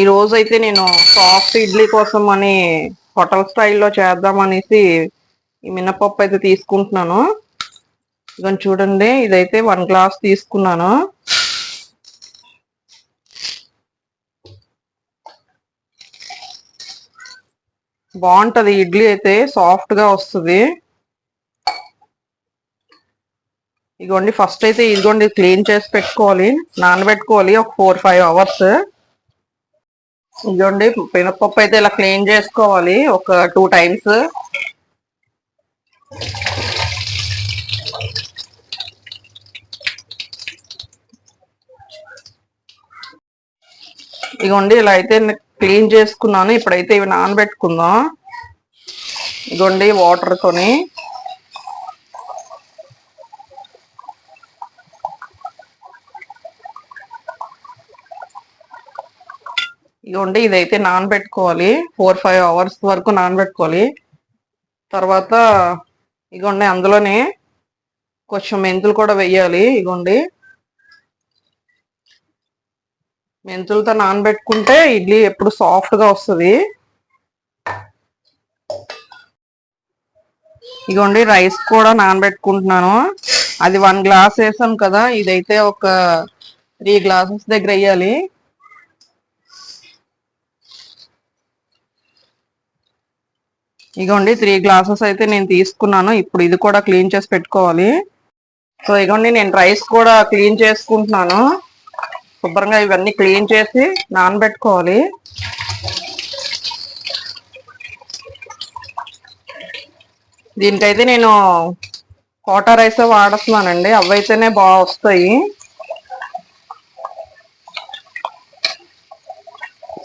ఈ రోజు అయితే నేను సాఫ్ట్ ఇడ్లీ కోసం అని హోటల్ స్టైల్లో చేద్దాం అనేసి ఈ మినపప్పు అయితే తీసుకుంటున్నాను. ఇదని చూడండి ఇదైతే వన్ గ్లాస్ తీసుకున్నాను. బాగుంటుంది ఇడ్లీ అయితే సాఫ్ట్గా వస్తుంది. ఇదిగోండి ఫస్ట్ అయితే ఇదిగోండి క్లీన్ చేసి పెట్టుకోవాలి నానబెట్టుకోవాలి ఒక ఫోర్ ఫైవ్ అవర్స్. ఇదిగోండి పెనపప్పు అయితే ఇలా క్లీన్ చేసుకోవాలి ఒక టూ టైమ్స్. ఇదిగోండి ఇలా అయితే క్లీన్ చేసుకున్నాను ఇప్పుడైతే ఇవి నానబెట్టుకుందాం. ఇదిగోండి వాటర్ ఇదిగోండి ఇదైతే నానబెట్టుకోవాలి. ఫోర్ ఫైవ్ అవర్స్ వరకు నానబెట్టుకోవాలి. తర్వాత ఇగోండి అందులోనే కొంచెం మెంతులు కూడా వెయ్యాలి ఇగోండి. మెంతులతో నానబెట్టుకుంటే ఇడ్లీ ఎప్పుడు సాఫ్ట్గా వస్తుంది. ఇగోండి రైస్ కూడా నానబెట్టుకుంటున్నాను. అది వన్ గ్లాస్ వేసాను కదా ఇదైతే ఒక త్రీ గ్లాసెస్ దగ్గర వేయాలి. ఇగోండి త్రీ గ్లాసెస్ అయితే నేను తీసుకున్నాను. ఇప్పుడు ఇది కూడా క్లీన్ చేసి పెట్టుకోవాలి. సో ఇగోండి నేను రైస్ కూడా క్లీన్ చేసుకుంటున్నాను. శుభ్రంగా ఇవన్నీ క్లీన్ చేసి నానబెట్టుకోవాలి. దీనికైతే నేను కోటా రైస్ వాడుతున్నానండి అవైతేనే బాగా వస్తాయి.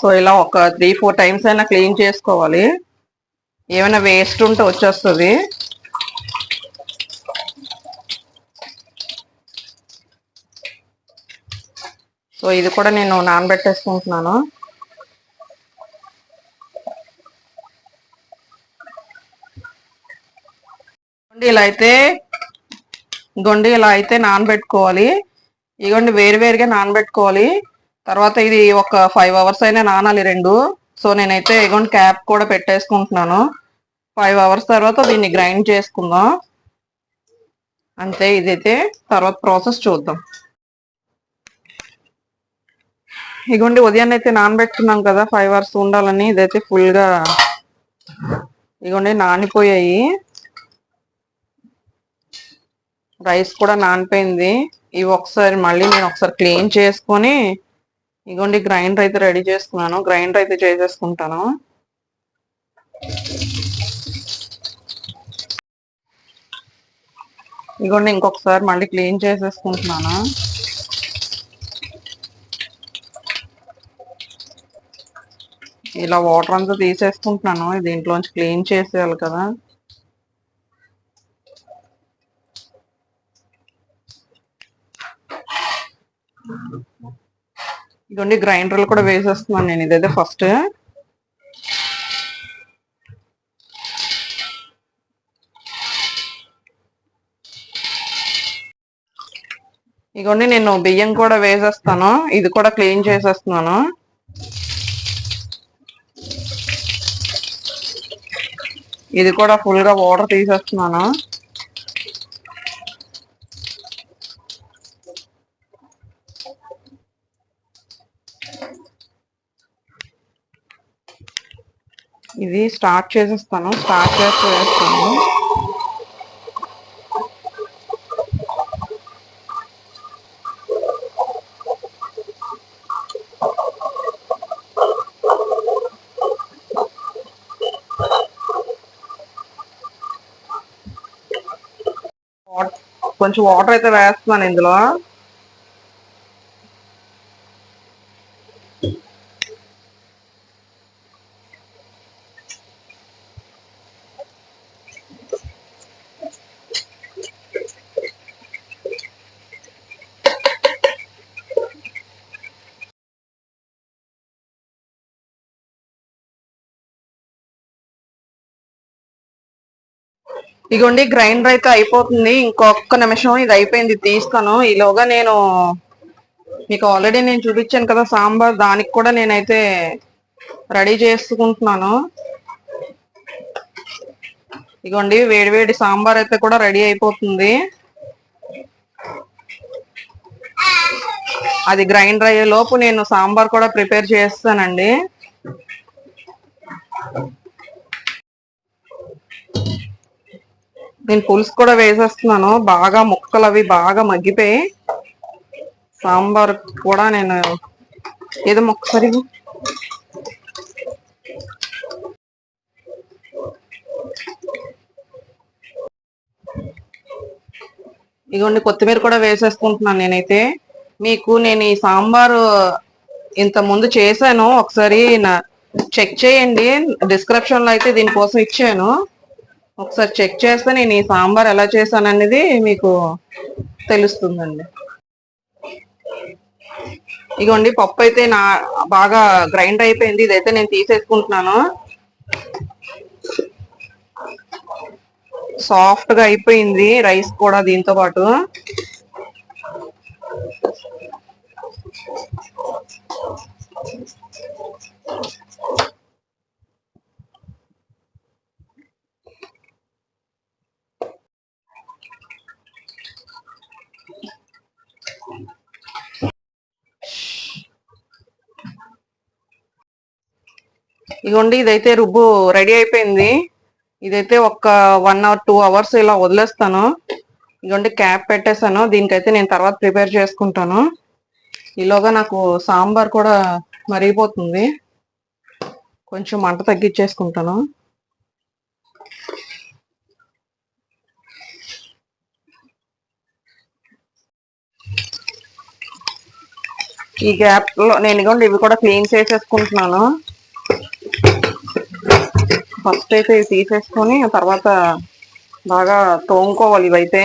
సో ఇలా ఒక త్రీ ఫోర్ టైమ్స్ అయినా క్లీన్ చేసుకోవాలి. ఏమైనా వేస్ట్ ఉంటే వచ్చేస్తుంది. సో ఇది కూడా నేను నానబెట్టేసుకుంటున్నాను. ఇలా అయితే గొండి ఇలా అయితే నానబెట్టుకోవాలి. ఇగోండి వేరు వేరుగా నానబెట్టుకోవాలి. తర్వాత ఇది ఒక ఫైవ్ అవర్స్ అయినా నానాలి రెండు. సో నేనైతే ఇగోండి క్యాప్ కూడా పెట్టేసుకుంటున్నాను. ఫైవ్ అవర్స్ తర్వాత దీన్ని గ్రైండ్ చేసుకుందాం. అంతే ఇదైతే. తర్వాత ప్రాసెస్ చూద్దాం. ఇగోండి ఉదయాన్నే అయితే నానబెట్టుకున్నాం కదా ఫైవ్ అవర్స్ ఉండాలని. ఇదైతే ఫుల్గా ఇగోండి నానిపోయాయి. రైస్ కూడా నానిపోయింది. ఇవి ఒకసారి మళ్ళీ నేను ఒకసారి క్లీన్ చేసుకొని ఇగోండి గ్రైండర్ అయితే రెడీ చేసుకున్నాను గ్రైండర్ అయితే చేసేసుకుంటాను. ఇగోండి ఇంకొకసారి మళ్ళీ క్లీన్ చేసేసుకుంటున్నాను. ఇలా వాటర్ అంతా తీసేసుకుంటున్నాను. దీంట్లోంచి క్లీన్ చేసేయాలి కదా. ఇదండి గ్రైండర్లు కూడా వేసేస్తున్నాను నేను. ఇదైతే ఫస్ట్. ఇగోండి నేను బియ్యం కూడా వేసేస్తాను. ఇది కూడా క్లీన్ చేసేస్తున్నాను. ఇది కూడా ఫుల్గా వాటర్ తీసేస్తున్నాను. ఇది స్టార్ట్ చేసేస్తాను స్టార్ట్ చేసి వేస్తాను కొంచెం వాటర్ అయితే వేస్తున్నాను ఇందులో. ఇగోండి గ్రైండర్ అయితే అయిపోతుంది. ఇంకొక నిమిషం ఇది అయిపోయింది తీస్తాను. ఈలోగా నేను మీకు ఆల్రెడీ నేను చూపించాను కదా సాంబార్ దానికి కూడా నేనైతే రెడీ చేసుకుంటున్నాను. ఇగోండి వేడివేడి సాంబార్ అయితే కూడా రెడీ అయిపోతుంది. అది గ్రైండర్ అయ్యే లోపు నేను సాంబార్ కూడా ప్రిపేర్ చేస్తానండి. నేను పులుసు కూడా వేసేస్తున్నాను. బాగా ముక్కలు అవి బాగా మగ్గిపోయి సాంబార్ కూడా నేను ఏదో మొక్క ఇదిగోండి ఇగోండి కొత్తిమీర కూడా వేసేసుకుంటున్నాను నేనైతే. మీకు నేను ఈ సాంబారు ఇంత ముందు చేశాను. ఒకసారి నా చెక్ చేయండి. డిస్క్రిప్షన్లో అయితే దీనికోసం ఇచ్చాను. ఒకసారి చెక్ చేస్తే నేను ఈ సాంబార్ ఎలా చేశాను అనేది మీకు తెలుస్తుందండి. ఇగోండి పప్పు అయితే నా బాగా గ్రైండ్ అయిపోయింది. ఇదైతే నేను తీసేసుకుంటున్నాను. సాఫ్ట్గా అయిపోయింది రైస్ కూడా దీంతో పాటు. ఇగోండి ఇదైతే రుబ్బు రెడీ అయిపోయింది. ఇదైతే ఒక వన్ అవర్ టూ అవర్స్ ఇలా వదిలేస్తాను. ఇదిగోండి క్యాప్ పెట్టేశాను. దీనికైతే నేను తర్వాత ప్రిపేర్ చేసుకుంటాను. ఈలోగా నాకు సాంబార్ కూడా మరిగిపోతుంది. కొంచెం మంట తగ్గించేసుకుంటాను. ఈ గ్యాప్లో నేను ఇగోండి ఇవి కూడా క్లీన్ చేసేసుకుంటున్నాను. ఫస్ట్ అయితే తీసేసుకొని తర్వాత బాగా తోముకోవాలి ఇవైతే.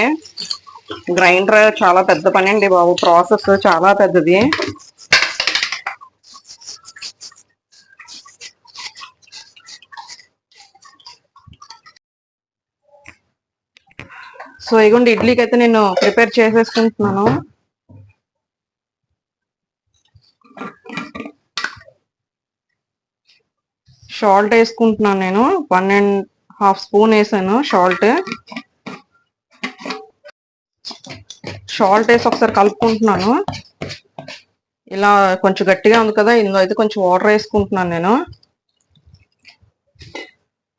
గ్రైండర్ చాలా పెద్ద పని అండి బాబు ప్రాసెస్ చాలా పెద్దది. సో ఇగోండి ఇడ్లీకి అయితే నేను ప్రిపేర్ చేసేసుకుంటున్నాను. సాల్ట్ వేసుకుంటున్నాను నేను. వన్ అండ్ హాఫ్ స్పూన్ వేసాను సాల్ట్ సాల్ట్ వేసి ఒకసారి కలుపుకుంటున్నాను. ఇలా కొంచెం గట్టిగా ఉంది కదా ఇందులో అయితే కొంచెం వాటర్ వేసుకుంటున్నాను నేను.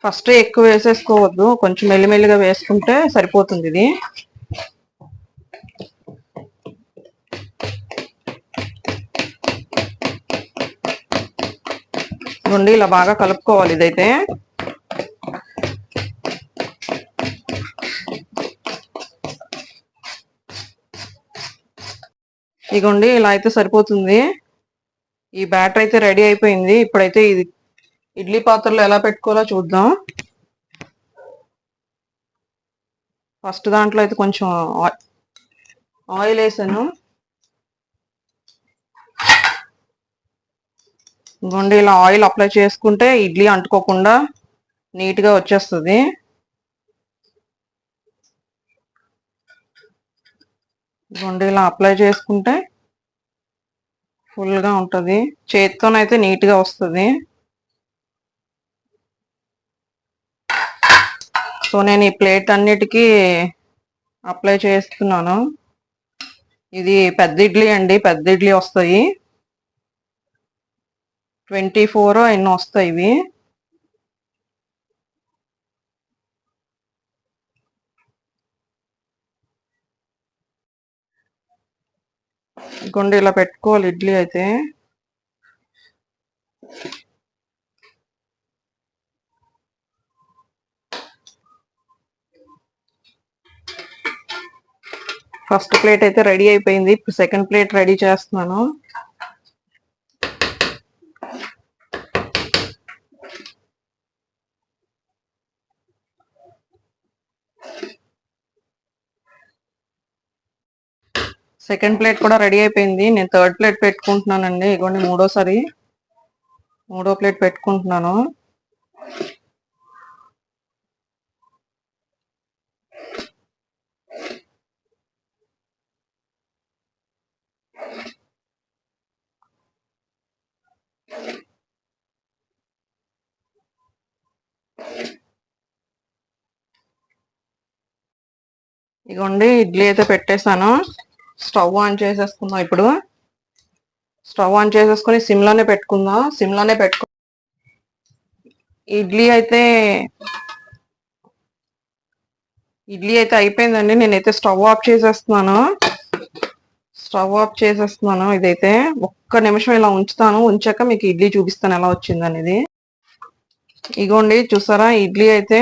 ఫస్ట్ ఎక్కువ వేసేసుకోవద్దు కొంచెం మెల్లిమెల్లిగా వేసుకుంటే సరిపోతుంది ఇది. నుండి ఇలా బాగా కలుపుకోవాలి ఇదైతే. ఇగోండి ఇలా అయితే సరిపోతుంది. ఈ బ్యాటర్ అయితే రెడీ అయిపోయింది. ఇప్పుడైతే ఇది ఇడ్లీ పాత్రలో ఎలా పెట్టుకోవాలో చూద్దాం. ఫస్ట్ దాంట్లో అయితే కొంచెం ఆయిల్ వేసాను. ఇదిగోండి ఇలా ఆయిల్ అప్లై చేసుకుంటే ఇడ్లీ అంటుకోకుండా నీట్గా వచ్చేస్తుంది. ఇదిగోండి ఇలా అప్లై చేసుకుంటే ఫుల్గా ఉంటుంది. చేతితోనైతే నీట్గా వస్తుంది. సో నేను ఈ ప్లేట్ అన్నిటికీ అప్లై చేస్తున్నాను. ఇది పెద్ద ఇడ్లీ అండి పెద్ద ఇడ్లీ వస్తాయి. ట్వంటీ ఫోర్ ఎన్నో వస్తాయి ఇవి. గుండె ఇలా పెట్టుకోవాలి ఇడ్లీ అయితే. ఫస్ట్ ప్లేట్ అయితే రెడీ అయిపోయింది. ఇప్పుడు సెకండ్ ప్లేట్ రెడీ చేస్తున్నాను. సెకండ్ ప్లేట్ కూడా రెడీ అయిపోయింది. నేను థర్డ్ ప్లేట్ పెట్టుకుంటున్నానండి. ఇగోండి మూడోసారి. మూడో ప్లేట్ పెట్టుకుంటున్నాను. ఇగోండి ఇడ్లీ అయితే పెట్టేశాను. స్టవ్ ఆన్ చేసేసుకుందాం ఇప్పుడు. స్టవ్ ఆన్ చేసేసుకొని సిమ్లోనే పెట్టుకుందాం. సిమ్లోనే పెట్టుకో ఇడ్లీ అయితే ఇడ్లీ అయితే అయిపోయిందండి. నేనైతే స్టవ్ ఆఫ్ చేసేస్తున్నాను. స్టవ్ ఆఫ్ చేసేస్తున్నాను ఇదైతే. ఒక్క నిమిషం ఇలా ఉంచుతాను. ఉంచాక మీకు ఇడ్లీ చూపిస్తాను ఎలా వచ్చిందని ఇది ఇగోండి చూసారా? ఇడ్లీ అయితే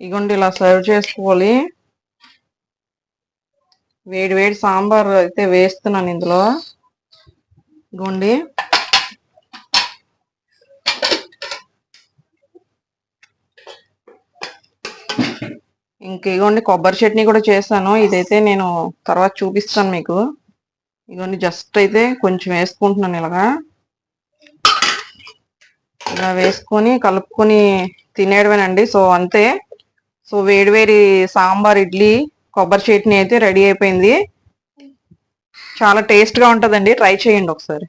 ఇగోండి ఇలా సర్వ్ చేసుకోవాలి. వేడి వేడి సాంబార్ అయితే వేస్తున్నాను ఇందులో. ఇగోండి ఇంక ఇగోండి కొబ్బరి చట్నీ కూడా చేశాను. ఇదైతే నేను తర్వాత చూపిస్తాను మీకు. ఇగోండి జస్ట్ అయితే కొంచెం వేసుకుంటున్నాను ఇలాగా. ఇలా వేసుకొని కలుపుకొని తినేయడమేనండి. సో అంతే. సో వేడి వేడి సాంబార్ ఇడ్లీ కొబ్బరి చట్నీ అయితే రెడీ అయిపోయింది. చాలా టేస్ట్గా ఉంటుందండి. ట్రై చేయండి ఒకసారి.